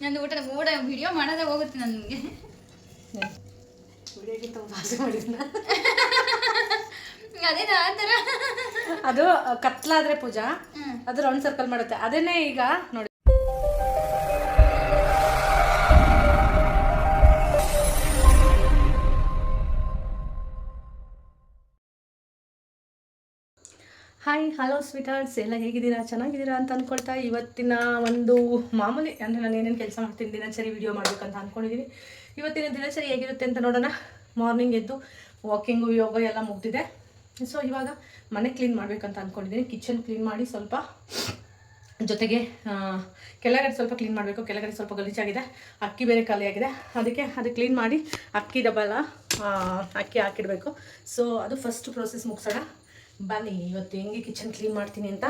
ನಂದು ಊಟದ ಊಟ ವಿಡಿಯೋ ಮಾಡೋದೇ ಹೋಗುತ್ತೆ ನನಗೆ. ಅದೇ ಆ ಥರ? ಅದು ಕತ್ಲಾದ್ರೆ ಪೂಜಾ? ಅದು ರೌಂಡ್ ಸರ್ಕಲ್ ಮಾಡುತ್ತೆ. ಅದನ್ನೇ ಈಗ ನೋಡಿ. ಹಾಯ್ ಹಲೋ ಸ್ವೀಟಾರ್ಟ್ಸ್ ಎಲ್ಲ ಹೇಗಿದ್ದೀರಾ? ಚೆನ್ನಾಗಿದ್ದೀರಾ ಅಂತ ಅಂದ್ಕೊಳ್ತಾ ಇವತ್ತಿನ ಒಂದು ಮಾಮೂಲಿ, ಅಂದರೆ ನಾನು ಏನೇನು ಕೆಲಸ ಮಾಡ್ತೀನಿ, ದಿನಚರಿ ವಿಡಿಯೋ ಅಂತ ಅಂದ್ಕೊಂಡಿದ್ದೀನಿ ಇವತ್ತಿನ ದಿನಚರಿ ಹೇಗಿರುತ್ತೆ ಅಂತ ನೋಡೋಣ. ಮಾರ್ನಿಂಗ್ ಎದ್ದು ವಾಕಿಂಗು ಯೋಗ ಎಲ್ಲ ಮುಗ್ದಿದೆ. ಸೊ ಇವಾಗ ಮನೆ ಕ್ಲೀನ್ ಮಾಡಬೇಕಂತ ಅಂದ್ಕೊಂಡಿದ್ದೀನಿ ಕಿಚನ್ ಕ್ಲೀನ್ ಮಾಡಿ ಸ್ವಲ್ಪ ಜೊತೆಗೆ ಕೆಳಗಡೆ ಸ್ವಲ್ಪ ಕ್ಲೀನ್ ಮಾಡಬೇಕು. ಕೆಳಗಡೆ ಸ್ವಲ್ಪ ಗಲೀಜಾಗಿದೆ. ಅಕ್ಕಿ ಬೇರೆ ಖಾಲಿಯಾಗಿದೆ ಅದಕ್ಕೆ ಅದು ಕ್ಲೀನ್ ಮಾಡಿ ಅಕ್ಕಿ ಡಬಲ ಅಕ್ಕಿ ಹಾಕಿಡಬೇಕು. ಸೊ ಅದು ಫಸ್ಟ್ ಪ್ರೋಸೆಸ್ ಮುಗಿಸೋಣ. ಬನ್ನಿ, ಇವತ್ತು ಹೆಂಗೆ ಕಿಚನ್ ಕ್ಲೀನ್ ಮಾಡ್ತೀನಿ ಅಂತ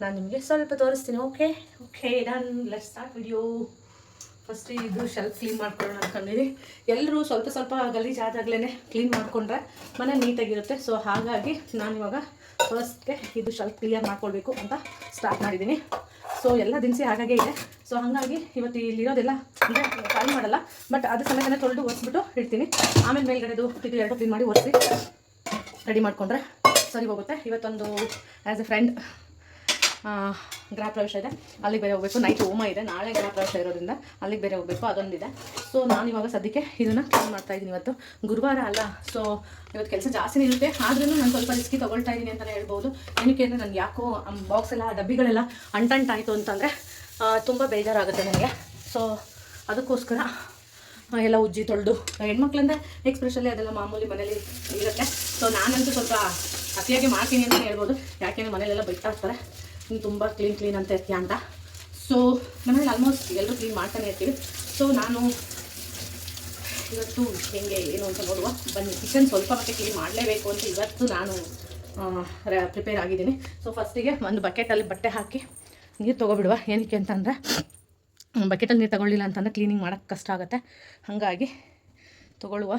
ನಾನು ನಿಮಗೆ ಸ್ವಲ್ಪ ತೋರಿಸ್ತೀನಿ ಓಕೆ ಓಕೆ ನಾನು ಲೆಟ್ ಸ್ಟಾರ್ಟ್ ವಿಡಿಯೋ ಫಸ್ಟ್ ಇದು ಶೆಲ್ಫ್ ಕ್ಲೀನ್ ಮಾಡ್ಕೊಳ್ಳೋಣ ಅಂದ್ಕೊಂಡಿದ್ದೀನಿ ಎಲ್ಲರೂ ಸ್ವಲ್ಪ ಸ್ವಲ್ಪ ಗಲೀಜಾದಾಗಲೇ ಕ್ಲೀನ್ ಮಾಡಿಕೊಂಡ್ರೆ ಮನೆ ನೀಟಾಗಿರುತ್ತೆ. ಸೊ ಹಾಗಾಗಿ ನಾನು ಇವಾಗ ಫಸ್ಟ್ಗೆ ಇದು ಶೆಲ್ಫ್ ಕ್ಲಿಯರ್ ಮಾಡ್ಕೊಳ್ಬೇಕು ಅಂತ ಸ್ಟಾರ್ಟ್ ಮಾಡಿದ್ದೀನಿ ಸೊ ಎಲ್ಲ ದಿನಸಿ ಹಾಗಾಗೆ ಇದೆ. ಸೊ ಹಾಗಾಗಿ ಇವತ್ತು ಇಲ್ಲಿರೋದೆಲ್ಲ ಅಂದರೆ ಖಾಲಿ ಮಾಡಲ್ಲ ಬಟ್ ಅದು ಸಮೇತನೇ ತೊಳೆದು ಒರೆಸ್ಬಿಟ್ಟು ಇಡ್ತೀನಿ. ಆಮೇಲೆ ಮೇಲ್ಗಡೆದು ಇದು ಎರಡು ಕ್ಲೀನ್ ಮಾಡಿ ಒರೆಸಿ ರೆಡಿ ಮಾಡಿಕೊಂಡ್ರೆ. ಸರಿ ಹೋಗುತ್ತೆ. ಇವತ್ತೊಂದು ಆ್ಯಸ್ ಎ ಫ್ರೆಂಡ್ ಗೃಹ ಪ್ರವೇಶ ಇದೆ. ಅಲ್ಲಿಗೆ ಬೇರೆ ಹೋಗಬೇಕು. ನೈಟ್ ಹೋಮ ಇದೆ. ನಾಳೆ ಗೃಹ ಪ್ರವೇಶ ಇರೋದ್ರಿಂದ ಅಲ್ಲಿಗೆ ಬೇರೆ ಹೋಗಬೇಕು. ಅದೊಂದಿದೆ. ಸೊ ನಾನು ಇವಾಗ ಸದ್ಯಕ್ಕೆ ಇದನ್ನು ಕ್ಲೀನ್ ಮಾಡ್ತಾ ಇದ್ದೀನಿ ಇವತ್ತು. ಗುರುವಾರ ಅಲ್ಲ. ಸೊ ಇವತ್ತು ಕೆಲಸ ಜಾಸ್ತಿ ಇರುತ್ತೆ. ಆದ್ರೂ ನಾನು ಸ್ವಲ್ಪ ರಿಸ್ಕಿ ತೊಗೊಳ್ತಾ ಇದ್ದೀನಿ ಅಂತಲೇ ಹೇಳ್ಬೋದು. ಏನಕ್ಕೆ ಅಂದರೆ ನನಗೆ ಯಾಕೋ ಬಾಕ್ಸ್ ಎಲ್ಲ, ಡಬ್ಬಿಗಳೆಲ್ಲ ಅಂಟಂಟಾಯಿತು ಅಂತಂದರೆ ತುಂಬ ಬೇಜಾರಾಗುತ್ತೆ ನನಗೆ. ಸೊ ಅದಕ್ಕೋಸ್ಕರ ಎಲ್ಲ ಉಜ್ಜಿ ತೊಳೆದು, ಹೆಣ್ಮಕ್ಳಂದ್ರೆ ಎಕ್ಸ್ಪ್ರೆಷಲ್ಲಿ ಅದೆಲ್ಲ ಮಾಮೂಲಿ ಮನೇಲಿ ಇರುತ್ತೆ. ಸೊ ನಾನಂತೂ ಸ್ವಲ್ಪ ಅತಿಯಾಗಿ ಮಾಡ್ತೀನಿ ಅಂತ ಹೇಳ್ಬೋದು. ಯಾಕೆಂದರೆ ಮನೇಲೆಲ್ಲ ಬೈತಾ ಇರ್ತಾರೆ. ನೀನು ತುಂಬ ಕ್ಲೀನ್ ಕ್ಲೀನ್ ಅಂತ ಇರ್ತೀಯ ಅಂತ. ಸೊ ನಮ್ಮಲ್ಲಿ ಆಲ್ಮೋಸ್ಟ್ ಎಲ್ಲರೂ ಕ್ಲೀನ್ ಮಾಡ್ತಾನೆ ಇರ್ತೀವಿ. ಸೊ ನಾನು ಇವತ್ತು ಹೆಂಗೆ, ಏನು ಅಂತ ನೋಡುವ. ಬನ್ನಿ ಕಿಚನ್ ಸ್ವಲ್ಪ ಮತ್ತೆ ಕ್ಲೀನ್ ಮಾಡಲೇಬೇಕು ಅಂತ ಇವತ್ತು ನಾನು ಪ್ರಿಪೇರ್ ಆಗಿದ್ದೀನಿ. ಸೊ ಫಸ್ಟಿಗೆ ಒಂದು ಬಕೆಟಲ್ಲಿ ಬಟ್ಟೆ ಹಾಕಿ ನೀರು ತೊಗೊಬಿಡುವ. ಏನಕ್ಕೆ ಅಂತಂದರೆ ಬಕೆಟಲ್ಲಿ ನೀರು ತಗೊಳ್ಳಿಲ್ಲ ಅಂತಂದರೆ ಕ್ಲೀನಿಂಗ್ ಮಾಡೋಕ್ಕೆ ಕಷ್ಟ ಆಗುತ್ತೆ. ಹಾಗಾಗಿ ತೊಗೊಳ್ಳುವ.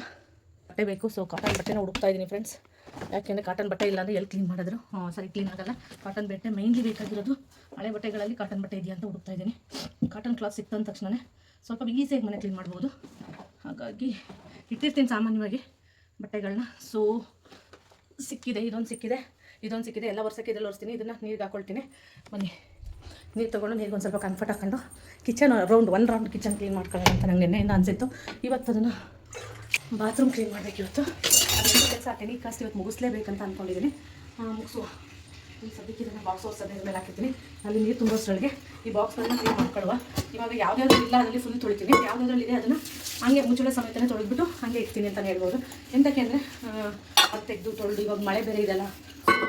ಬಟ್ಟೆ ಬೇಕು. ಸೊ ಕಾಟನ್ ಬಟ್ಟೆನ ಹುಡುಕ್ತಾ ಇದ್ದೀನಿ ಫ್ರೆಂಡ್ಸ್ ಯಾಕೆಂದರೆ ಕಾಟನ್ ಬಟ್ಟೆ ಇಲ್ಲ ಅಂದರೆ ಎಲ್ಲಿ ಕ್ಲೀನ್ ಮಾಡಿದ್ರು? ಸರಿ ಕ್ಲೀನ್ ಆಗಲ್ಲ. ಕಾಟನ್ ಬಟ್ಟೆ ಮೈನ್ಲಿ ಬೇಕಾಗಿರೋದು ಹಳೆ ಬಟ್ಟೆಗಳಲ್ಲಿ ಕಾಟನ್ ಬಟ್ಟೆ ಇದೆಯಾ ಅಂತ ಹುಡುಕ್ತಾ ಇದ್ದೀನಿ. ಕಾಟನ್ ಕ್ಲಾತ್ ಸಿಕ್ತಂದ ತಕ್ಷಣ ಸ್ವಲ್ಪ ಈಸಿಯಾಗಿ ಮನೆ ಕ್ಲೀನ್ ಮಾಡ್ಬೋದು. ಹಾಗಾಗಿ ಇಟ್ಟಿರ್ತೀನಿ ಸಾಮಾನ್ಯವಾಗಿ ಬಟ್ಟೆಗಳನ್ನ ಸೊ ಸಿಕ್ಕಿದೆ, ಇದೊಂದು ಸಿಕ್ಕಿದೆ ಇದೊಂದು ಸಿಕ್ಕಿದೆ. ಎಲ್ಲ ವರ್ಷಕ್ಕೆ ಇದೆಲ್ಲ ಒರೆಸ್ತೀನಿ. ಇದನ್ನು ನೀರಿಗೆ ಹಾಕೊಳ್ತೀನಿ. ಬನ್ನಿ. ನೀರು ತೊಗೊಂಡು ನೀರಿಗೆ ಒಂದು ಸ್ವಲ್ಪ ಕಂಫರ್ಟ್ ಹಾಕೊಂಡು kitchen round one round kitchen clean ಮಾಡ್ಕೊಳ್ಳೋಣ ಅಂತ ನಂಗೆ ನೆನ್ನೆಯಿಂದ ಅನಿಸಿತ್ತು. ಇವತ್ತು ಅದನ್ನು ಬಾತ್ರೂಮ್ ಕ್ಲೀನ್ ಮಾಡಬೇಕು ಇವತ್ತು. ಕೆಲಸ ಟೆನಿ ಕಷ್ಟ ಇವತ್ತು ಮುಗಿಸ್ಲೇಬೇಕಂತ ಅಂದ್ಕೊಂಡಿದ್ದೀನಿ ಮುಗಿಸುವ. ಈ ಸದ್ಯಕ್ಕೆ ಇದನ್ನು ಬಾಕ್ಸ್ ಸದ್ಯದ ಮೇಲೆ ಹಾಕಿರ್ತೀನಿ. ಅಲ್ಲಿ ನೀರು ತುಂಬಿಸ್ರೊಳಗೆ ಈ ಬಾಕ್ಸ್ಗಳನ್ನ ಕ್ಲೀನ್ ಮಾಡ್ಕೊಳ್ಳುವ. ಇವಾಗ ಯಾವ್ದಾದ್ರು ಇಲ್ಲ, ಅದರಲ್ಲಿ ಫುಲ್ ತೊಳಿತೀನಿ. ಯಾವುದಾದ್ರಲ್ಲಿ ಇದೆ ಅದನ್ನು ಹಂಗೆ ಮುಚ್ಚಳ ಸಮೇತನೇ ತೊಳೆದ್ಬಿಟ್ಟು ಹಾಗೆ ಇಡ್ತೀನಿ ಅಂತಲೇ ಹೇಳ್ಬೋದು. ಎಂತಕ್ಕೆ ಅಂದರೆ ಅದು ತೆಗೆದು ತೊಳೆದು ಇವಾಗ ಮಳೆ ಬೇರೆ ಇದೆಲ್ಲ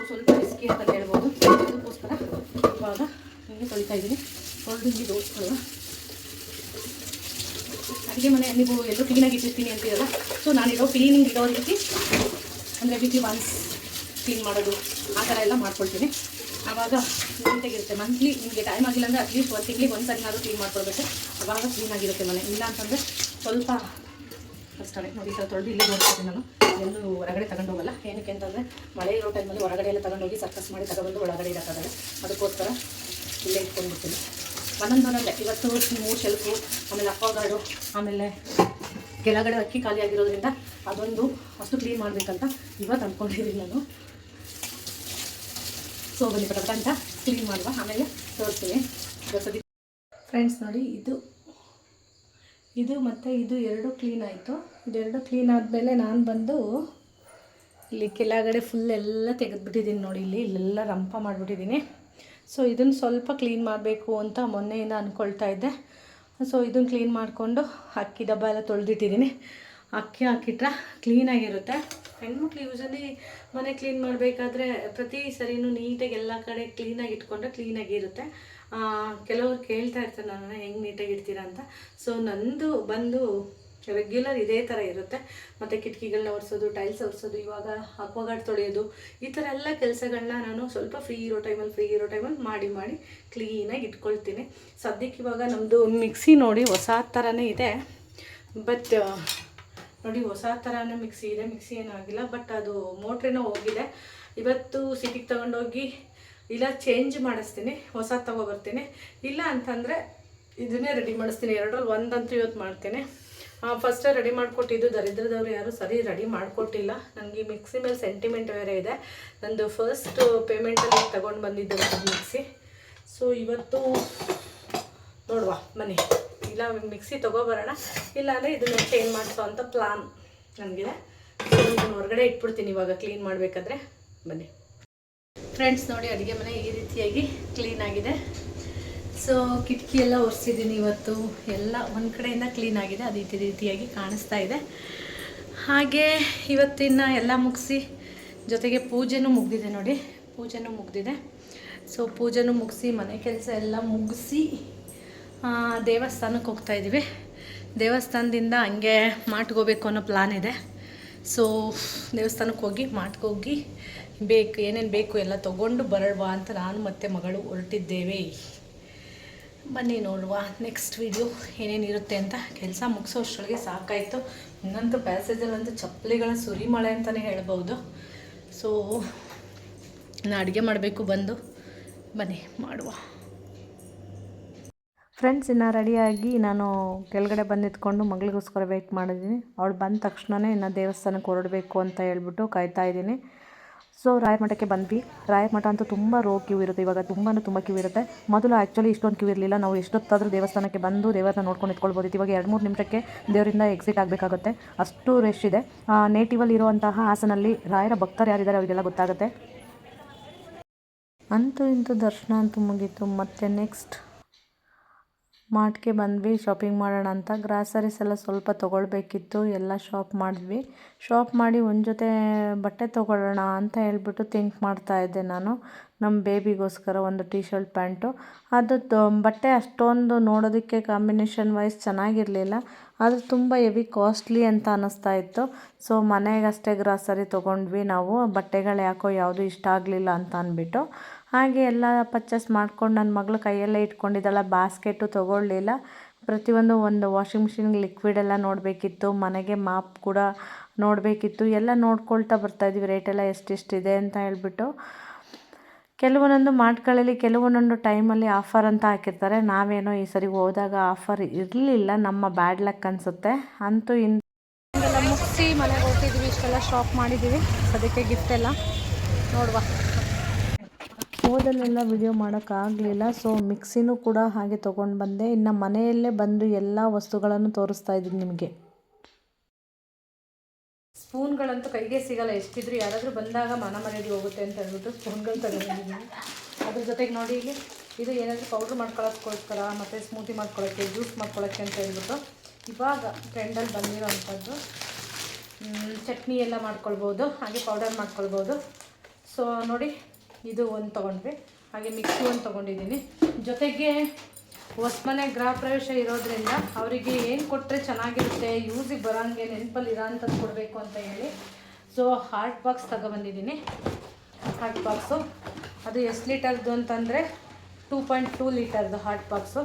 ಸ್ವಲ್ಪ- ರಿಸ್ಕಿ ಅಂತಲೇ ಹೇಳ್ಬೋದು. ಅದಕ್ಕೋಸ್ಕರ ಇವಾಗ ಹಿಂಗೆ ತೊಳಿತಾ ಇದ್ದೀನಿ. ತೊಳೆದು ಹಿಂಗೆ ದೋಸ್ಕೊಳ್ಳುವ ಅಡುಗೆ ಮನೆ ನೀವು ಎಲ್ಲರೂ ಕ್ಲೀನಾಗಿ ಇಟ್ಟಿರ್ತೀನಿ ಅಂತೀರಲ್ಲ ಸೊ ನಾನಿರೋ ಕ್ಲೀನಿಂಗ್ ಇರೋ ರೀತಿ ಅಂದರೆ ವೀಕ್ಲಿ ಒನ್ಸ್ ಕ್ಲೀನ್ ಮಾಡೋದು, ಆ ಥರ ಎಲ್ಲ ಮಾಡ್ಕೊಳ್ತೀನಿ. ಆವಾಗ ನೀಟಾಗಿರುತ್ತೆ ಮಂತ್ಲಿ ನಿಮಗೆ ಟೈಮ್ ಆಗಿಲ್ಲ ಅಂದರೆ ಅಟ್ಲೀಸ್ಟ್ ಒಂದು ತಿಂಗಳಿಗೆ ಒಂದು ಸರಿನಾದರೂ ಕ್ಲೀನ್ ಮಾಡ್ಕೊಳ್ಬೇಕು. ಆವಾಗ ಕ್ಲೀನಾಗಿರುತ್ತೆ ಮನೆ. ಇಲ್ಲ ಅಂತಂದರೆ ಸ್ವಲ್ಪ ಕಷ್ಟವೇ ನೋಡಿ ಸರ್ ತೊಳೆದು ಇಲ್ಲೇ ನೋಡ್ತೀನಿ ನಾನು. ಎಲ್ಲೂ ಹೊರಗಡೆ ತಗೊಂಡೋಗಲ್ಲ ಏನಕ್ಕೆ ಅಂತಂದರೆ ಮಳೆ ಇರೋ ಟೈಮಲ್ಲಿ ಹೊರಗಡೆ ಎಲ್ಲ ತಗೊಂಡೋಗಿ ಸರ್ಕಸ್ ಮಾಡಿ ತಗೊಂಡು ಒಳಗಡೆ ಇರೋಕ್ಕಾಗಲ್ಲ ಅದಕ್ಕೋಸ್ಕರ ಇಲ್ಲೇ ಇಟ್ಕೊಂಡ್ಬಿಡ್ತೀನಿ. ಒಂದೊಂದೊಂದಲ್ಲೇ ಇವತ್ತು ಮೂರು ಶೆಲ್ಫು ಆಮೇಲೆ ಅಕ್ವಾಗಾರ್ಡು, ಆಮೇಲೆ ಕೆಳಗಡೆ ಅಕ್ಕಿ ಖಾಲಿ ಆಗಿರೋದ್ರಿಂದ ಅದೊಂದು ಅಷ್ಟು ಕ್ಲೀನ್ ಮಾಡಬೇಕಂತ ಇವತ್ತು ಅಂದ್ಕೊಂಡಿದ್ದೀನಿ ನಾನು. ಸೊ ಬನ್ನಿ, ಪಟ ಕ್ಲೀನ್ ಮಾಡುವ. ಆಮೇಲೆ ತೋರಿಸ್ತೀನಿ. ಇವತ್ತು ಫ್ರೆಂಡ್ಸ್ ನೋಡಿ, ಇದು ಇದು ಮತ್ತು ಇದು ಎರಡು ಕ್ಲೀನ್ ಆಯಿತು. ಇದೆರಡು ಕ್ಲೀನ್ ಆದಮೇಲೆ ನಾನು ಬಂದು ಇಲ್ಲಿ ಕೆಳಗಡೆ ಫುಲ್ ಎಲ್ಲ ತೆಗೆದುಬಿಟ್ಟಿದ್ದೀನಿ ನೋಡಿ, ಇಲ್ಲಿ ಇಲ್ಲೆಲ್ಲ ರಂಪ ಮಾಡಿಬಿಟ್ಟಿದ್ದೀನಿ. ಸೊ ಇದನ್ನು ಸ್ವಲ್ಪ ಕ್ಲೀನ್ ಮಾಡಬೇಕು ಅಂತ ಮೊನ್ನೆಯಿಂದ ಅಂದ್ಕೊಳ್ತಾ ಇದ್ದೆ. ಸೊ ಇದನ್ನು ಕ್ಲೀನ್ ಮಾಡಿಕೊಂಡು ಅಕ್ಕಿ ಡಬ್ಬ ಎಲ್ಲ ತೊಳೆದಿಟ್ಟಿದ್ದೀನಿ ಅಕ್ಕಿ ಹಾಕಿಟ್ರೆ ಕ್ಲೀನಾಗಿರುತ್ತೆ ಹೆಣ್ಮಕ್ಳು ಯೂಸಲಿ ಮನೆ ಕ್ಲೀನ್ ಮಾಡಬೇಕಾದ್ರೆ ಪ್ರತಿ ಸರಿನೂ ನೀಟಾಗಿ ಎಲ್ಲ ಕಡೆ ಕ್ಲೀನಾಗಿ ಇಟ್ಕೊಂಡ್ರೆ ಕ್ಲೀನಾಗಿರುತ್ತೆ ಕೆಲವ್ರು ಕೇಳ್ತಾ ಇರ್ತಾರೆ ನನ್ನ ಹೆಂಗೆ ನೀಟಾಗಿ ಇಡ್ತೀರಾ? ಅಂತ. ಸೊ ನಂದು ಬಂದು ರೆಗ್ಯುಲರ್ ಇದೇ ಥರ ಇರುತ್ತೆ. ಮತ್ತು ಕಿಟಕಿಗಳನ್ನ ಒರೆಸೋದು ಟೈಲ್ಸ್ ಒರೆಸೋದು, ಇವಾಗ ಅಕ್ವಾಗಾರ್ಡ್ ತೊಳೆಯೋದು, ಈ ಥರ ಎಲ್ಲ ಕೆಲಸಗಳನ್ನ ನಾನು ಸ್ವಲ್ಪ ಫ್ರೀ ಇರೋ ಟೈಮಲ್ಲಿ ಫ್ರೀ ಇರೋ ಟೈಮಲ್ಲಿ ಮಾಡಿ ಮಾಡಿ ಕ್ಲೀನಾಗಿ ಇಟ್ಕೊಳ್ತೀನಿ. ಸದ್ಯಕ್ಕೆ ಇವಾಗ ನಮ್ಮದು ಮಿಕ್ಸಿ ನೋಡಿ ಹೊಸ ಥರನೇ ಇದೆ. ಬಟ್ ನೋಡಿ ಹೊಸ ಥರನೇ ಮಿಕ್ಸಿ ಇದೆ. ಮಿಕ್ಸಿ ಏನೂ ಆಗಿಲ್ಲ ಬಟ್ ಅದು ಮೋಟ್ರೇನೋ ಹೋಗಿದೆ. ಇವತ್ತು ಸಿಟಿಗೆ ತೊಗೊಂಡೋಗಿ ಇಲ್ಲ ಚೇಂಜ್ ಮಾಡಿಸ್ತೀನಿ, ಹೊಸ ತಗೊಬರ್ತೀನಿ ಇಲ್ಲ ಅಂತಂದರೆ ಇದನ್ನೇ ರೆಡಿ ಮಾಡಿಸ್ತೀನಿ. ಎರಡರಲ್ಲಿ ಒಂದಂತೂ ಇವತ್ತು ಮಾಡ್ತೇನೆ. ಫಸ್ಟ್ ರೆಡಿ ಮಾಡಿಕೊಟ್ಟಿದ್ದು ದರಿದ್ರದವ್ರು ಯಾರು ಸರಿ ರೆಡಿ ಮಾಡಿಕೊಟ್ಟಿಲ್ಲ. ನನಗೆ ಮಿಕ್ಸಿ ಮೇಲೆ ಸೆಂಟಿಮೆಂಟ್ ಬೇರೆ ಇದೆ. ನಂದು ಫಸ್ಟ್ ಪೇಮೆಂಟಲ್ಲಿ ತಗೊಂಡು ಬಂದಿದ್ದು ಮಿಕ್ಸಿ ಸೊ ಇವತ್ತು ನೋಡುವ, ಬನ್ನಿ. ಇಲ್ಲ ಮಿಕ್ಸಿ ತೊಗೊಬರೋಣ ಇಲ್ಲಾಂದರೆ ಇದನ್ನು ಚೇಂಜ್ ಮಾಡಿಸೋ ಅಂತ ಪ್ಲಾನ್ ನನಗಿದೆ. ಇದನ್ನು ಹೊರಗಡೆ ಇಟ್ಬಿಡ್ತೀನಿ ಇವಾಗ ಕ್ಲೀನ್ ಮಾಡಬೇಕಾದ್ರೆ. ಬನ್ನಿ. ಫ್ರೆಂಡ್ಸ್ ನೋಡಿ, ಅಡುಗೆ ಮನೆ ಈ ರೀತಿಯಾಗಿ ಕ್ಲೀನ್ ಆಗಿದೆ. ಸೊ ಕಿಟಕಿ ಎಲ್ಲ ಒರೆಸಿದ್ದೀನಿ ಇವತ್ತು. ಎಲ್ಲ ಒಂದು ಕಡೆಯಿಂದ ಕ್ಲೀನ್ ಆಗಿದೆ. ಅದು ರೀತಿ ರೀತಿಯಾಗಿ ಕಾಣಿಸ್ತಾ ಇದೆ. ಹಾಗೆ ಇವತ್ತಿನ ಎಲ್ಲ ಮುಗಿಸಿ ಜೊತೆಗೆ ಪೂಜೆನೂ ಮುಗ್ದಿದೆ ನೋಡಿ. ಪೂಜೆನೂ ಮುಗ್ದಿದೆ. ಸೊ ಪೂಜೆನೂ ಮುಗಿಸಿ ಮನೆ ಕೆಲಸ ಎಲ್ಲ ಮುಗಿಸಿ ದೇವಸ್ಥಾನಕ್ಕೆ ಹೋಗ್ತಾ ಇದ್ದೀವಿ. ದೇವಸ್ಥಾನದಿಂದ ಹಂಗೆ ಮಾಟ್ಗೋಬೇಕು ಅನ್ನೋ ಪ್ಲಾನ್ ಇದೆ. ಸೊ ದೇವಸ್ಥಾನಕ್ಕೆ ಹೋಗಿ ಮಾಟ್ಗೋಗಿ ಬೇಕು, ಏನೇನು ಬೇಕು ಎಲ್ಲ ತೊಗೊಂಡು ಬರಲ್ವಾ ಅಂತ ನಾನು ಮತ್ತು ಮಗಳು ಹೊರಟಿದ್ದೇವೆ. ಬನ್ನಿ ನೋಡುವ ನೆಕ್ಸ್ಟ್ ವಿಡಿಯೋ ಏನೇನಿರುತ್ತೆ ಅಂತ. ಕೆಲಸ ಮುಗಿಸೋ ಅಷ್ಟರೊಳಗೆ ಸಾಕಾಯಿತು. ಇನ್ನಂತೂ ಪ್ಯಾಸೇಜಲ್ಲಂತೂ ಚಪ್ಪಲಿಗಳ ಸುರಿಮಳೆ ಅಂತಲೇ ಹೇಳ್ಬೋದು. ಸೊ ನಾನು ಅಡುಗೆ ಮಾಡಬೇಕು ಬಂದು. ಬನ್ನಿ, ಮಾಡುವ. ಫ್ರೆಂಡ್ಸ್ ಇನ್ನು ರೆಡಿಯಾಗಿ ನಾನು ಕೆಳಗಡೆ ಬಂದು ನಿಂತ್ಕೊಂಡು ಮಗಳಿಗೋಸ್ಕರ ವೆಯ್ಟ್ ಮಾಡಿದ್ದೀನಿ. ಅವಳು ಬಂದ ತಕ್ಷಣವೇ ಇನ್ನು ದೇವಸ್ಥಾನಕ್ಕೆ ಹೊರಡಬೇಕು ಅಂತ ಹೇಳ್ಬಿಟ್ಟು ಕಾಯ್ತಾ ಇದ್ದೀನಿ. ಸೊ ರಾಯರ ಮಠಕ್ಕೆ ಬಂದ್ವಿ. ರಾಯರ ಮಠ ಅಂತೂ ತುಂಬ ರೋ ಕ್ಯೂ ಇರುತ್ತೆ. ಇವಾಗ ತುಂಬಾ ತುಂಬ ಕ್ಯೂ ಇರುತ್ತೆ. ಮೊದಲು ಆ್ಯಕ್ಚುಲಿ ಇಷ್ಟೊಂದು ಕ್ಯೂ ಇರಲಿಲ್ಲ. ನಾವು ಎಷ್ಟೊತ್ತಾದರೂ ದೇವಸ್ಥಾನಕ್ಕೆ ಬಂದು ದೇವರನ್ನ ನೋಡ್ಕೊಂಡು ಇಟ್ಕೊಳ್ಬೋದಿತ್ತು ಇವಾಗ ಎರಡು ಮೂರು ನಿಮಿಷಕ್ಕೆ ದೇವರಿಂದ ಎಕ್ಸಿಟ್ ಆಗಬೇಕಾಗುತ್ತೆ. ಅಷ್ಟು ರಶ್ ಇದೆ. ನೇಟಿವಲ್ಲಿ ಇರುವಂತಹ ಹಾಸನಲ್ಲಿ ರಾಯರ ಭಕ್ತರು ಯಾರಿದ್ದಾರೆ ಅವರಿಗೆಲ್ಲ ಗೊತ್ತಾಗುತ್ತೆ. ಅಂತೂ ಇಂತೂ ದರ್ಶನ ಅಂತೂ ಮುಗೀತು. ಮತ್ತು ನೆಕ್ಸ್ಟ್ ಮಾರ್ಟ್ಗೆ ಬಂದ್ವಿ, ಶಾಪಿಂಗ್ ಮಾಡೋಣ ಅಂತ. ಗ್ರಾಸರೀಸ್ ಎಲ್ಲ ಸ್ವಲ್ಪ ತೊಗೊಳ್ಬೇಕಿತ್ತು, ಎಲ್ಲ ಶಾಪ್ ಮಾಡಿದ್ವಿ. ಶಾಪ್ ಮಾಡಿ ಒಂದು ಜೊತೆ ಬಟ್ಟೆ ತೊಗೊಳ್ಳೋಣ ಅಂತ ಹೇಳ್ಬಿಟ್ಟು ಥಿಂಕ್ ಮಾಡ್ತಾ ಇದ್ದೆ ನಾನು. ನಮ್ಮ ಬೇಬಿಗೋಸ್ಕರ ಒಂದು ಟೀ ಶರ್ಟ್ ಪ್ಯಾಂಟು. ಅದು ಬಟ್ಟೆ ಅಷ್ಟೊಂದು ನೋಡೋದಕ್ಕೆ ಕಾಂಬಿನೇಷನ್ ವೈಸ್ ಚೆನ್ನಾಗಿರಲಿಲ್ಲ. ಅದು ತುಂಬ ಹೆವಿ ಕಾಸ್ಟ್ಲಿ ಅಂತ ಅನ್ನಿಸ್ತಾ ಇತ್ತು. ಸೊ, ಮನೆಗಷ್ಟೇ ಗ್ರಾಸರಿ ತೊಗೊಂಡ್ವಿ ನಾವು. ಬಟ್ಟೆಗಳು ಯಾಕೋ ಯಾವುದು ಇಷ್ಟ ಆಗಲಿಲ್ಲ ಅಂತ ಅಂದ್ಬಿಟ್ಟು ಹಾಗೆ ಎಲ್ಲ ಪರ್ಚೇಸ್ ಮಾಡ್ಕೊಂಡು ನನ್ನ ಮಗಳು ಕೈಯಲ್ಲೇ ಇಟ್ಕೊಂಡಿದ್ದಾಳೆ. ಬಾಸ್ಕೆಟು ತೊಗೊಳ್ಳಿಲ್ಲ. ಪ್ರತಿಯೊಂದು ಒಂದು ವಾಷಿಂಗ್ ಮಿಷಿನ್ಗೆ ಲಿಕ್ವಿಡ್ ಎಲ್ಲ ನೋಡಬೇಕಿತ್ತು. ಮನೆಗೆ ಮಾಪ್ ಕೂಡ ನೋಡಬೇಕಿತ್ತು. ಎಲ್ಲ ನೋಡ್ಕೊಳ್ತಾ ಬರ್ತಾಯಿದ್ವಿ ರೇಟೆಲ್ಲ ಎಷ್ಟೆಷ್ಟಿದೆ ಅಂತ ಹೇಳ್ಬಿಟ್ಟು. ಕೆಲವೊಂದೊಂದು ಮಾರ್ಟ್ಗಳಲ್ಲಿ ಕೆಲವೊಂದೊಂದು ಟೈಮಲ್ಲಿ ಆಫರ್ ಅಂತ ಹಾಕಿರ್ತಾರೆ. ನಾವೇನೋ ಈ ಸರಿ ಹೋದಾಗ ಆಫರ್ ಇರಲಿಲ್ಲ. ನಮ್ಮ ಬ್ಯಾಡ್ ಲಕ್ ಅನಿಸುತ್ತೆ. ಅಂತೂ ಇನ್ ಮುಗಿಸಿ ಮನೆಗೆ ಹೋಗ್ತಿದ್ವಿ. ಇಷ್ಟೆಲ್ಲ ಶಾಪ್ ಮಾಡಿದ್ದೀವಿ ಸದ್ಯಕ್ಕೆ ಗಿಫ್ಟ್ ಎಲ್ಲ. ನೋಡುವ. ಹೋದಲ್ಲೆಲ್ಲ ವಿಡಿಯೋ ಮಾಡೋಕ್ಕಾಗಲಿಲ್ಲ. ಸೊ ಮಿಕ್ಸಿನೂ ಕೂಡ ಹಾಗೆ ತೊಗೊಂಡು ಬಂದೆ. ಇನ್ನು ಮನೆಯಲ್ಲೇ ಬಂದು ಎಲ್ಲ ವಸ್ತುಗಳನ್ನು ತೋರಿಸ್ತಾ ಇದ್ದೀನಿ ನಿಮಗೆ. ಸ್ಪೂನ್ಗಳಂತೂ ಕೈಗೆ ಸಿಗಲ್ಲ. ಎಷ್ಟಿದ್ರು ಯಾರಾದರೂ ಬಂದಾಗ ಮನ ಮನೆಯಲ್ಲಿ ಹೋಗುತ್ತೆ ಅಂತ ಹೇಳ್ಬಿಟ್ಟು ಸ್ಪೂನ್ಗಳು ತಗೊಂಡಿದ್ದೀನಿ. ಅದ್ರ ಜೊತೆಗೆ ನೋಡಿ ಇಲ್ಲಿ, ಇದು ಏನಾದರೂ ಪೌಡ್ರ್ ಮಾಡ್ಕೊಳ್ಳೋಕ್ಕೋಸ್ಕರ ಮತ್ತು ಸ್ಮೂತಿ ಮಾಡ್ಕೊಳ್ಳೋಕ್ಕೆ ಜ್ಯೂಸ್ ಮಾಡ್ಕೊಳ್ಳೋಕ್ಕೆ ಅಂತ ಹೇಳ್ಬಿಟ್ಟು ಇವಾಗ ಟ್ರೆಂಡಲ್ಲಿ ಬಂದಿರೋ ಅಂಥದ್ದು ಚಟ್ನಿ ಎಲ್ಲ ಮಾಡ್ಕೊಳ್ಬೋದು, ಹಾಗೆ ಪೌಡರ್ ಮಾಡ್ಕೊಳ್ಬೋದು. ಸೊ ನೋಡಿ ಇದು ಒಂದು ತೊಗೊಂಡ್ವಿ. ಹಾಗೆ ಮಿಕ್ಸಿ ಒಂದು ತೊಗೊಂಡಿದ್ದೀನಿ. ಜೊತೆಗೆ ಹೊಸ್ಮನೆ ಗೃಹ ಪ್ರವೇಶ ಇರೋದ್ರಿಂದ ಅವರಿಗೆ ಏನು ಕೊಟ್ಟರೆ ಚೆನ್ನಾಗಿರುತ್ತೆ ಯೂಸಿಗೆ ಬರೋಂಗೆ ನೆನಪಲ್ಲಿ ಇರೋಂಥದ್ದು ಕೊಡಬೇಕು ಅಂತ ಹೇಳಿ. ಸೊ ಹಾರ್ಟ್ ಬಾಕ್ಸ್ ತಗೊಬಂದಿದ್ದೀನಿ ಹಾರ್ಟ್ ಬಾಕ್ಸು ಅದು ಎಷ್ಟು ಲೀಟರ್ದು ಅಂತಂದರೆ ಟೂ ಪಾಯಿಂಟ್ ಟೂ ಲೀಟರ್ದು ಹಾಟ್ ಬಾಕ್ಸು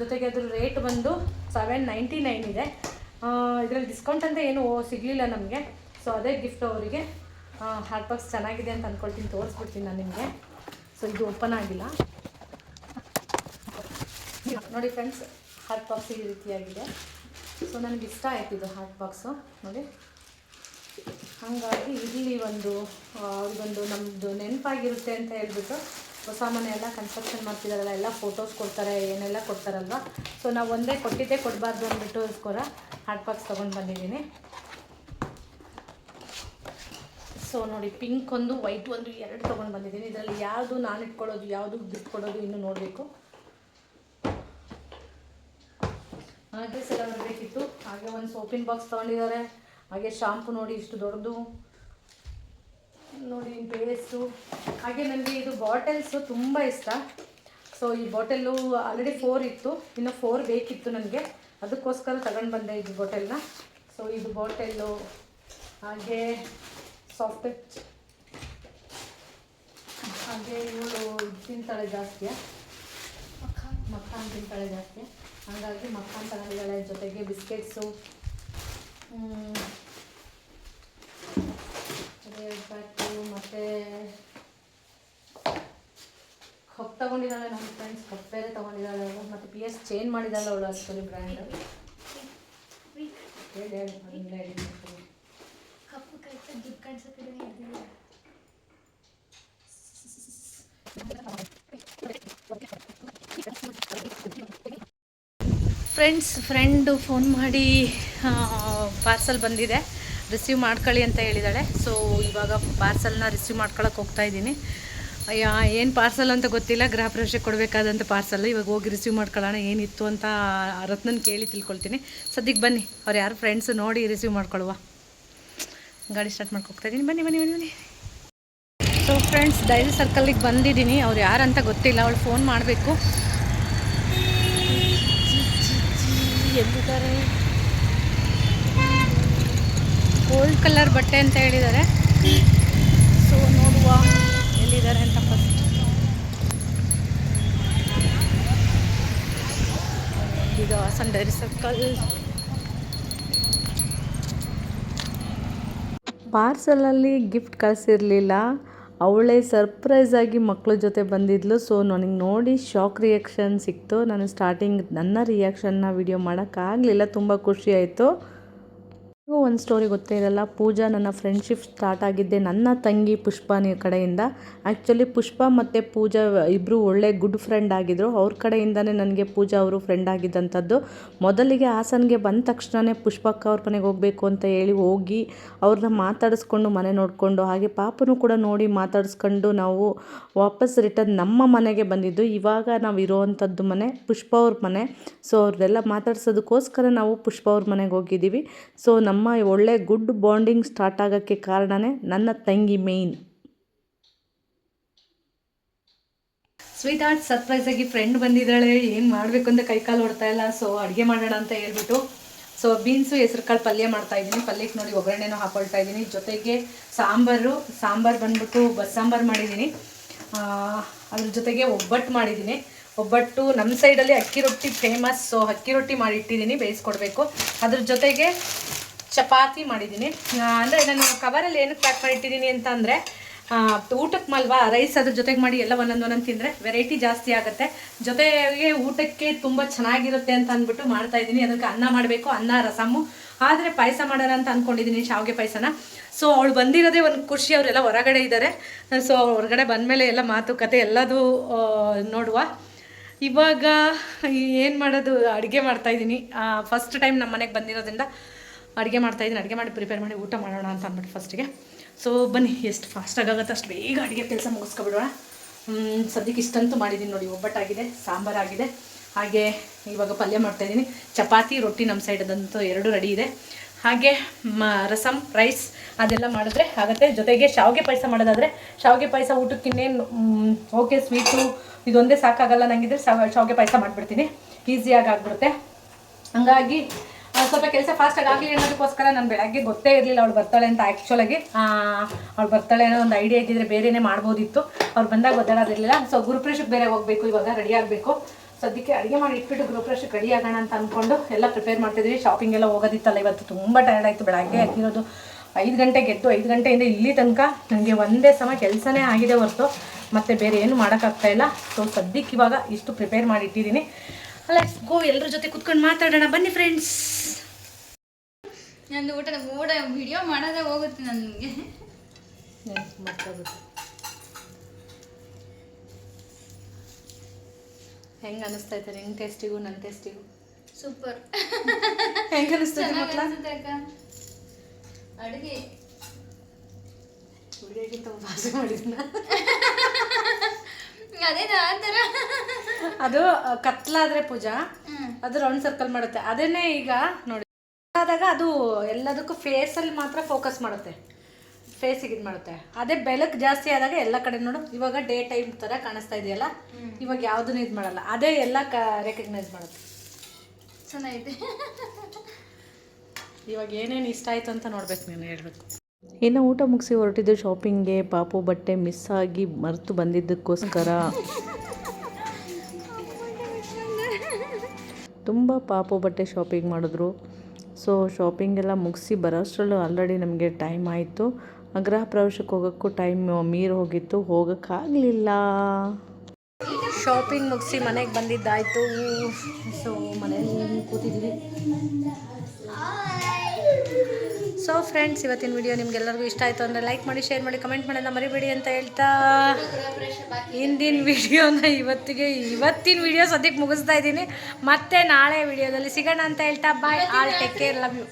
ಜೊತೆಗೆ ಅದ್ರ ರೇಟ್ ಬಂದು ಸೆವೆನ್ ನೈಂಟಿ ನೈನ್ ಇದೆ ಇದರಲ್ಲಿ ಡಿಸ್ಕೌಂಟ್ ಅಂತ ಏನು ಸಿಗಲಿಲ್ಲ ನಮಗೆ. ಸೊ ಅದೇ ಗಿಫ್ಟ್ ಅವರಿಗೆ. ಹಾಟ್ ಬಾಕ್ಸ್ ಚೆನ್ನಾಗಿದೆ ಅಂತ ಅಂದ್ಕೊಳ್ತೀನಿ ತೋರಿಸ್ಬಿಡ್ತೀನಿ ನಾನು ನಿಮಗೆ. ಸೊ ಇದು ಓಪನ್ ಆಗಿಲ್ಲ. ನೋಡಿ ಫ್ರೆಂಡ್ಸ್ ಹಾಟ್ ಬಾಕ್ಸ್ ಈ ರೀತಿಯಾಗಿದೆ. ಸೊ ನನಗೆ ಇಷ್ಟ ಆಯ್ತು ಇದು ಹಾಟ್ ಬಾಕ್ಸು ನೋಡಿ. ಹಾಗಾಗಿ ಇಲ್ಲಿ ಒಂದು ಅವ್ರಿಗೊಂದು ನಮ್ಮದು ನೆನಪಾಗಿರುತ್ತೆ ಅಂತ ಹೇಳ್ಬಿಟ್ಟು ಹೊಸ ಮನೆ ಎಲ್ಲ ಕನ್ಸ್ಟ್ರಕ್ಷನ್ ಮಾಡ್ತಿದ್ದಾರಲ್ಲ ಎಲ್ಲ ಫೋಟೋಸ್ ಕೊಡ್ತಾರೆ, ಏನೆಲ್ಲ ಕೊಡ್ತಾರಲ್ವ? ಸೊ ನಾವು ಒಂದೇ ಕೊಟ್ಟಿದ್ದೇ ಕೊಡಬಾರ್ದು ಅಂದ್ಬಿಟ್ಟು ಸ್ಕೋರ ಹಾಟ್ ಬಾಕ್ಸ್ ತೊಗೊಂಡು ಬಂದಿದ್ದೀನಿ. ಸೊ ನೋಡಿ ಪಿಂಕ್ ಒಂದು ವೈಟ್ ಒಂದು ಎರಡು ತೊಗೊಂಡು ಬಂದಿದ್ದೀನಿ. ಇದರಲ್ಲಿ ಯಾವುದು ನಾನು ಇಟ್ಕೊಳ್ಳೋದು, ಯಾವುದು ಗಿಫ್ಟ್ ಕೊಡೋದು ಇನ್ನೂ ನೋಡಬೇಕು. ಹಾಗೆ ಎಲ್ಲ ಬರಬೇಕಿತ್ತು ಹಾಗೆ ಒಂದು ಸೋಪಿನ ಬಾಕ್ಸ್ ತೊಗೊಂಡಿದ್ದಾರೆ. ಹಾಗೆ ಶಾಂಪು ನೋಡಿ, ಇಷ್ಟು ದೊಡ್ಡದು. ನೋಡಿ ಪೇಸ್ಟು ಹಾಗೆ ನನಗೆ ಇದು ಬಾಟಲ್ಸು ತುಂಬ ಇಷ್ಟ. ಸೊ ಈ ಬಾಟಲ್ಲು ಆಲ್ರೆಡಿ ಫೋರ್ ಇತ್ತು. ಇನ್ನು ಫೋರ್ ಬೇಕಿತ್ತು ನನಗೆ. ಅದಕ್ಕೋಸ್ಕರ ತಗೊಂಡು ಬಂದೆ ಇದು ಬಾಟಲ್ನ ಸೊ ಇದು ಬಾಟಲ್ಲು ಹಾಗೆ ಸಾಫ್ಟ್ ಟಚ್ ಹಾಗೆ ಇವಳು ತಿಂತಾಳೆ ಜಾಸ್ತಿ. ಮಕ್ಕಾನ್ ತಿಂತಾಳೆ ಜಾಸ್ತಿ. ಹಾಗಾಗಿ ಮಕ್ಕಾನ್ ತಗೊಂಡಿದ್ದಾಳೆ ಜೊತೆಗೆ ಬಿಸ್ಕೆಟ್ಸು. ಬ್ಯಾಟು ಮತ್ತು ಹೊತ್ತ ತಗೊಂಡಿದ್ದಾಳೆ ನಮ್ಮ ಫ್ರೆಂಡ್ಸ್. ಕಪ್ ಬೇರೆ ತಗೊಂಡಿದ್ದಾಳೆ ಅವಳು. ಮತ್ತು ಪಿ ಎಸ್ ಚೇಂಜ್ ಮಾಡಿದ್ದಾಳೆ ಅವಳು ಅಷ್ಟೊಂದು ಬ್ರ್ಯಾಂಡ್ ಹೇಳಿ ಹೇಳಿ. ದುಡ್ಡು ಫ್ರೆಂಡ್ಸ್ ಫ್ರೆಂಡು ಫೋನ್ ಮಾಡಿ ಪಾರ್ಸಲ್ ಬಂದಿದೆ. ರಿಸೀವ್ ಮಾಡ್ಕೊಳ್ಳಿ ಅಂತ ಹೇಳಿದ್ದಾಳೆ ಸೊ ಇವಾಗ ಪಾರ್ಸಲ್ನ ರಿಸೀವ್ ಮಾಡ್ಕೊಳಕ್ಕೆ ಹೋಗ್ತಾ ಇದ್ದೀನಿ. ಏನು ಪಾರ್ಸಲ್ ಅಂತ ಗೊತ್ತಿಲ್ಲ. ಗೃಹ ಕೊಡಬೇಕಾದಂಥ ಪಾರ್ಸಲ್ ಇವಾಗ ಹೋಗಿ ರಿಸೀವ್ ಮಾಡ್ಕೊಳ್ಳೋಣ. ಏನಿತ್ತು ಅಂತ ರತ್ನನ್ ಕೇಳಿ ತಿಳ್ಕೊಳ್ತೀನಿ. ಸದ್ಯಕ್ಕೆ ಬನ್ನಿ. ಅವ್ರು ಯಾರು ಫ್ರೆಂಡ್ಸು ನೋಡಿ ರಿಸೀವ್ ಮಾಡ್ಕೊಳ್ಳುವ ಗಾಡಿ ಸ್ಟಾರ್ಟ್ ಮಾಡ್ಕೊ ಹೋಗ್ತಾ ಇದ್ದೀನಿ ಬನ್ನಿ ಬನ್ನಿ ಬನ್ನಿ ಬನ್ನಿ. ಸೊ ಫ್ರೆಂಡ್ಸ್ ಡೈರಿ ಸರ್ಕಲ್ಲಿಗೆ ಬಂದಿದ್ದೀನಿ. ಅವ್ರು ಯಾರಂತ ಗೊತ್ತಿಲ್ಲ, ಅವಳು ಫೋನ್ ಮಾಡಬೇಕು. ಎಲ್ಲಿದ್ದಾರೆ ಗೋಲ್ಡ್ ಕಲರ್ ಬಟ್ಟೆ ಅಂತ ಹೇಳಿದ್ದಾರೆ. ಸೊ ನೋಡುವ ಎಲ್ಲಿದ್ದಾರೆ ಅಂತ ಫಸ್ಟ್ ಇದು ಹಾಸನ್ ಡೈರಿ ಸರ್ಕಲ್ ಪಾರ್ಸಲಲ್ಲಿ ಗಿಫ್ಟ್ ಕಳಿಸಿರಲಿಲ್ಲ. ಅವಳೇ ಸರ್ಪ್ರೈಸ್ ಆಗಿ ಮಕ್ಕಳ ಜೊತೆ ಬಂದಿದ್ಲು. ಸೊ ನನಗೆ ನೋಡಿ ಶಾಕ್ ರಿಯಾಕ್ಷನ್ ಸಿಕ್ತು. ನಾನು ಸ್ಟಾರ್ಟಿಂಗ್ ನನ್ನ ರಿಯಾಕ್ಷನ್ನ ವಿಡಿಯೋ ಮಾಡೋಕ್ಕಾಗಲಿಲ್ಲ. ತುಂಬ ಖುಷಿಯಾಯಿತು ಒಂದು ಸ್ಟೋರಿ ಗೊತ್ತೇ ಇರಲ್ಲ. ಪೂಜಾ ನನ್ನ ಫ್ರೆಂಡ್ಶಿಪ್ ಸ್ಟಾರ್ಟ್ ಆಗಿದ್ದೆ ನನ್ನ ತಂಗಿ ಪುಷ್ಪನಿ ಕಡೆಯಿಂದ. ಆ್ಯಕ್ಚುಲಿ ಪುಷ್ಪ ಮತ್ತು ಪೂಜಾ ಇಬ್ಬರು ಒಳ್ಳೆ ಗುಡ್ ಫ್ರೆಂಡ್ ಆಗಿದ್ದರು ಅವ್ರ ಕಡೆಯಿಂದನೇ ನನಗೆ ಪೂಜಾ ಅವರು ಫ್ರೆಂಡ್ ಆಗಿದ್ದಂಥದ್ದು. ಮೊದಲಿಗೆ ಹಾಸನ್ಗೆ ಬಂದ ತಕ್ಷಣವೇ ಪುಷ್ಪಕ್ಕ ಅವ್ರ ಮನೆಗೆ ಹೋಗಬೇಕು ಅಂತ ಹೇಳಿ ಹೋಗಿ ಅವ್ರನ್ನ ಮಾತಾಡಿಸ್ಕೊಂಡು ಮನೆ ನೋಡಿಕೊಂಡು, ಹಾಗೆ ಪಾಪನು ಕೂಡ ನೋಡಿ ಮಾತಾಡಿಸ್ಕೊಂಡು ನಾವು ವಾಪಸ್ ರಿಟರ್ನ್ ನಮ್ಮ ಮನೆಗೆ ಬಂದಿದ್ದು. ಇವಾಗ ನಾವು ಇರೋವಂಥದ್ದು ಮನೆ ಪುಷ್ಪ ಅವ್ರ ಮನೆ. ಸೊ ಅವ್ರದ್ದೆಲ್ಲ ಮಾತಾಡ್ಸೋದಕ್ಕೋಸ್ಕರ ನಾವು ಪುಷ್ಪ ಅವ್ರ ಮನೆಗೆ ಹೋಗಿದ್ದೀವಿ. ಸೊ ನಮ್ಮ ಒಳ್ಳೆ ಗುಡ್ ಬಾಂಡಿಂಗ್ ಸ್ಟಾರ್ಟ್ ಆಗೋಕ್ಕೆ ಕಾರಣನೇ ನನ್ನ ತಂಗಿ ಮೇಯ್ನ್. ಸ್ವೀಟ್ ಆರ್ಟ್ ಸರ್ಪ್ರೈಸ್ ಆಗಿ ಫ್ರೆಂಡ್ ಬಂದಿದ್ದಾಳೆ. ಏನು ಮಾಡಬೇಕು ಅಂತ ಕೈಕಾಲು ಓಡ್ತಾ ಇಲ್ಲ. ಸೊ ಅಡುಗೆ ಮಾಡೋಣ ಅಂತ ಹೇಳ್ಬಿಟ್ಟು. ಸೊ ಬೀನ್ಸು ಹೆಸರು ಕಾಳು ಪಲ್ಯ ಮಾಡ್ತಾ ಇದ್ದೀನಿ. ಪಲ್ಯಕ್ಕೆ ನೋಡಿ ಒಗ್ಗರಣೆನೂ ಹಾಕೊಳ್ತಾ ಇದ್ದೀನಿ. ಜೊತೆಗೆ ಸಾಂಬಾರು ಸಾಂಬಾರು ಬಂದ್ಬಿಟ್ಟು ಬಸ್ಸಾಂಬಾರು ಮಾಡಿದ್ದೀನಿ. ಅದ್ರ ಜೊತೆಗೆ ಒಬ್ಬಟ್ಟು ಮಾಡಿದ್ದೀನಿ. ಒಬ್ಬಟ್ಟು ನಮ್ಮ ಸೈಡಲ್ಲಿ ಅಕ್ಕಿ ರೊಟ್ಟಿ ಫೇಮಸ್ ಸೊ ಅಕ್ಕಿ ರೊಟ್ಟಿ ಮಾಡಿಟ್ಟಿದ್ದೀನಿ ಬೇಯಿಸ್ಕೊಡ್ಬೇಕು. ಅದ್ರ ಜೊತೆಗೆ ಚಪಾತಿ ಮಾಡಿದ್ದೀನಿ. ಅಂದರೆ ನಾನು ಕವರಲ್ಲಿ ಏನಕ್ಕೆ ಪ್ಯಾಕ್ ಮಾಡಿಟ್ಟಿದ್ದೀನಿ ಅಂತ ಅಂದರೆ ಊಟಕ್ಕೆ ಮಲ್ವಾ ರೈಸ್ ಅದ್ರ ಜೊತೆಗೆ ಮಾಡಿ ಎಲ್ಲ ಒಂದೊಂದು ಒಂದೊಂದು ತಿಂದರೆ ವೆರೈಟಿ ಜಾಸ್ತಿ ಆಗುತ್ತೆ. ಜೊತೆಗೆ ಊಟಕ್ಕೆ ತುಂಬ ಚೆನ್ನಾಗಿರುತ್ತೆ ಅಂತ ಅಂದ್ಬಿಟ್ಟು ಮಾಡ್ತಾ ಇದ್ದೀನಿ. ಅದಕ್ಕೆ ಅನ್ನ ಮಾಡಬೇಕು, ಅನ್ನ ರಸಮು ಆದರೆ ಪಾಯಸ ಮಾಡೋಣ ಅಂತ ಅಂದ್ಕೊಂಡಿದ್ದೀನಿ ಶಾವಿಗೆ ಪಾಯಸನ. ಸೊ ಅವಳು ಬಂದಿರೋದೇ ಒಂದು ಖುಷಿ, ಅವರೆಲ್ಲ ಹೊರಗಡೆ ಇದ್ದಾರೆ ಸೊ ಹೊರಗಡೆ ಬಂದಮೇಲೆ ಎಲ್ಲ ಮಾತುಕತೆ ಎಲ್ಲದೂ ನೋಡುವ. ಇವಾಗ ಏನು ಮಾಡೋದು, ಅಡುಗೆ ಮಾಡ್ತಾಯಿದ್ದೀನಿ ಫಸ್ಟ್ ಟೈಮ್ ನಮ್ಮ ಮನೆಗೆ ಬಂದಿರೋದ್ರಿಂದ ಅಡುಗೆ ಮಾಡ್ತಾಯಿದ್ದೀನಿ ಅಡುಗೆ ಮಾಡಿ ಪ್ರಿಪೇರ್ ಮಾಡಿ ಊಟ ಮಾಡೋಣ ಅಂತ ಅಂದ್ಬಿಟ್ಟು ಫಸ್ಟಿಗೆ ಸೊ ಬನ್ನಿ, ಎಷ್ಟು ಫಾಸ್ಟಾಗಿ ಆಗುತ್ತೆ ಅಷ್ಟು ಬೇಗ ಅಡುಗೆ ಕೆಲಸ ಮುಗಿಸ್ಕೊಬಿಡೋಣ. ಸದ್ಯಕ್ಕೆ ಇಷ್ಟಂತೂ ಮಾಡಿದ್ದೀನಿ ನೋಡಿ, ಒಬ್ಬಟ್ಟಾಗಿದೆ ಸಾಂಬಾರಾಗಿದೆ ಹಾಗೆ ಇವಾಗ ಪಲ್ಯ ಮಾಡ್ತಾಯಿದ್ದೀನಿ ಚಪಾತಿ, ರೊಟ್ಟಿ ನಮ್ಮ ಸೈಡದಂತೂ ಎರಡು ರೆಡಿ ಇದೆ. ಹಾಗೆ, ಮ ರಸಮ್ ರೈಸ್ ಅದೆಲ್ಲ ಮಾಡಿದ್ರೆ ಆಗುತ್ತೆ. ಜೊತೆಗೆ ಶಾವಿಗೆ ಪಾಯಸ ಮಾಡೋದಾದರೆ, ಶಾವಿಗೆ ಪಾಯಸ ಊಟಕ್ಕೆ ಇನ್ನೇನು ಓಕೆ ಸ್ವೀಟು ಇದೊಂದೇ ಸಾಕಾಗಲ್ಲ ನನಗಿದ್ರೆ ಶಾವಿಗೆ ಪಾಯಸ ಮಾಡಿಬಿಡ್ತೀನಿ. ಈಸಿಯಾಗಿ ಆಗಿಬಿಡುತ್ತೆ. ಹಂಗಾಗಿ ಸ್ವಲ್ಪ ಕೆಲಸ ಫಾಸ್ಟಾಗಿ ಆಗಲಿ ಅನ್ನೋದಕ್ಕೋಸ್ಕರ ನಾನು ಬೆಳಗ್ಗೆ ಗೊತ್ತೇ ಇರಲಿಲ್ಲ ಅವಳು ಬರ್ತಾಳೆ ಅಂತ ಆ್ಯಕ್ಚುಲಾಗಿ ಅವಳು ಬರ್ತಾಳೆ ಅನ್ನೋ ಒಂದು ಐಡಿಯಾ ಇದ್ದಿದ್ರೆ ಬೇರೆನೇ ಮಾಡ್ಬೋದಿತ್ತು. ಅವ್ರು ಬಂದಾಗ ಗೊತ್ತಾಗೋದಿರಲಿಲ್ಲ. ಸೊ ಗುರುಪ್ರೇಷಕ್ಕೆ ಬೇರೆ ಹೋಗಬೇಕು, ಇವಾಗ ರೆಡಿ ಆಗಬೇಕು. ಸದ್ಯಕ್ಕೆ ಅಡುಗೆ ಮಾಡಿ ಇಟ್ಬಿಟ್ಟು ಗೃಹಪ್ರವೇಶಕ್ಕೆ ರೆಡಿ ಆಗೋಣ ಅಂತ ಅಂದ್ಕೊಂಡು ಎಲ್ಲ ಪ್ರಿಪೇರ್ ಮಾಡ್ತಿದ್ವಿ. ಶಾಪಿಂಗ್ ಎಲ್ಲ ಹೋಗೋದಿತ್ತಲ್ಲ, ಇವತ್ತು ತುಂಬ ಟೈರ್ಡ್ ಆಯಿತು ಬೆಳಗ್ಗೆ ಆಗಿರೋದು ಐದು ಗಂಟೆಗೆ ಎದ್ದು ಐದು ಗಂಟೆಯಿಂದ ಇಲ್ಲಿ ತನಕ ನನಗೆ ಒಂದೇ ಸಮ ಕೆಲಸನೇ ಆಗಿದೆ ಹೊರತು. ಮತ್ತು ಬೇರೆ ಏನು ಮಾಡೋಕ್ಕಾಗ್ತಾ ಇಲ್ಲ. ಸೊ ಸದ್ಯಕ್ಕೆ ಇವಾಗ ಇಷ್ಟು ಪ್ರಿಪೇರ್ ಮಾಡಿ ಇಟ್ಟಿದ್ದೀನಿ. ಅಲ್ಲ ಗೋ ಎಲ್ಲರ ಜೊತೆ ಕುತ್ಕೊಂಡು ಮಾತಾಡೋಣ. ಬನ್ನಿ ಫ್ರೆಂಡ್ಸ್ ನಂದು ಊಟದ ಓಡ ವಿಡಿಯೋ ಮಾಡೋದೇ ಹೋಗುತ್ತೆ ನನಗೆ. ಹೆಂಗೆ ಅನಿಸ್ತಾ ಇತ್ತು? ನಿನ್ನ ಟೇಸ್ಟಿಗೂ ನನ್ನ ಟೇಸ್ಟಿಗೂ ಸೂಪರ್ ಹೆಂಗೆ ಅನಿಸ್ತಾ ಇದೆ ಅಡುಗೆ. ವಿಡಿಯೋಗಿಂತ ಭಾಷೆ ಮಾಡಿದ್ನ? ಅದು ಕತ್ಲಾದ್ರೆ ಪೂಜಾ. ಅದು ರೌಂಡ್ ಸರ್ಕಲ್ ಮಾಡುತ್ತೆ. ಅದನ್ನೇ ಈಗ ನೋಡಿ. ಆದಾಗ ಅದು ಎಲ್ಲದಕ್ಕೂ ಫೇಸಲ್ಲಿ ಮಾತ್ರ ಫೋಕಸ್ ಮಾಡುತ್ತೆ. ಫೇಸಿಗೆ ಇದು ಮಾಡುತ್ತೆ. ಅದೇ ಬೆಳಕು ಜಾಸ್ತಿ ಆದಾಗ ಎಲ್ಲ ಕಡೆ ನೋಡು ಇವಾಗ ಡೇ ಟೈಮ್ ಥರ ಕಾಣಿಸ್ತಾ ಇದೆಯಲ್ಲ? ಇವಾಗ ಯಾವುದನ್ನು ಇದು ಮಾಡಲ್ಲ. ಅದೇ ಎಲ್ಲ ಕ ರೆಕಗ್ನೈಸ್ ಮಾಡುತ್ತೆ. ಚೆನ್ನಾಗಿದೆ. ಇವಾಗ ಏನೇನು ಇಷ್ಟ ಆಯ್ತು ಅಂತ ನೋಡ್ಬೇಕು ನೀನು ಹೇಳ್ಬೇಕು. ಇನ್ನು ಊಟ ಮುಗಿಸಿ ಹೊರಟಿದ್ದು ಶಾಪಿಂಗ್ಗೆ ಪಾಪು ಬಟ್ಟೆ ಮಿಸ್ ಆಗಿ ಮರೆತು ಬಂದಿದ್ದಕ್ಕೋಸ್ಕರ. ತುಂಬ ಪಾಪು ಬಟ್ಟೆ ಶಾಪಿಂಗ್ ಮಾಡಿದ್ರು. ಸೊ ಶಾಪಿಂಗ್ ಎಲ್ಲ ಮುಗಿಸಿ ಬರೋಷ್ಟರಲ್ಲೂ ಆಲ್ರೆಡಿ ನಮಗೆ ಟೈಮ್ ಆಯಿತು. ಗೃಹ ಪ್ರವೇಶಕ್ಕೆ ಹೋಗೋಕ್ಕೂ ಟೈಮ್ ಮೀರು ಹೋಗಿತ್ತು. ಹೋಗೋಕ್ಕಾಗಲಿಲ್ಲ. ಶಾಪಿಂಗ್ ಮುಗಿಸಿ ಮನೆಗೆ ಬಂದಿದ್ದಾಯಿತು. ಸೊ ಮನೇಲಿ ಕೂತಿದ್ದೀವಿ. ಸೊ ಫ್ರೆಂಡ್ಸ್ ಇವತ್ತಿನ ವಿಡಿಯೋ ನಿಮ್ಗೆಲ್ಲರಿಗೂ ಇಷ್ಟ ಆಯಿತು ಅಂದರೆ ಲೈಕ್ ಮಾಡಿ ಶೇರ್ ಮಾಡಿ ಕಮೆಂಟ್ ಮಾಡೋಣ ಮರಿಬೇಡಿ ಅಂತ ಹೇಳ್ತಾ ಹಿಂದಿನ ವಿಡಿಯೋನ ಇವತ್ತಿಗೆ ಇವತ್ತಿನ ವಿಡಿಯೋ ಸದ್ಯಕ್ಕೆ ಮುಗಿಸ್ತಾ ಇದ್ದೀನಿ. ಮತ್ತೆ ನಾಳೆ ವಿಡಿಯೋದಲ್ಲಿ ಸಿಗೋಣ ಅಂತ ಹೇಳ್ತಾ bye all take care love you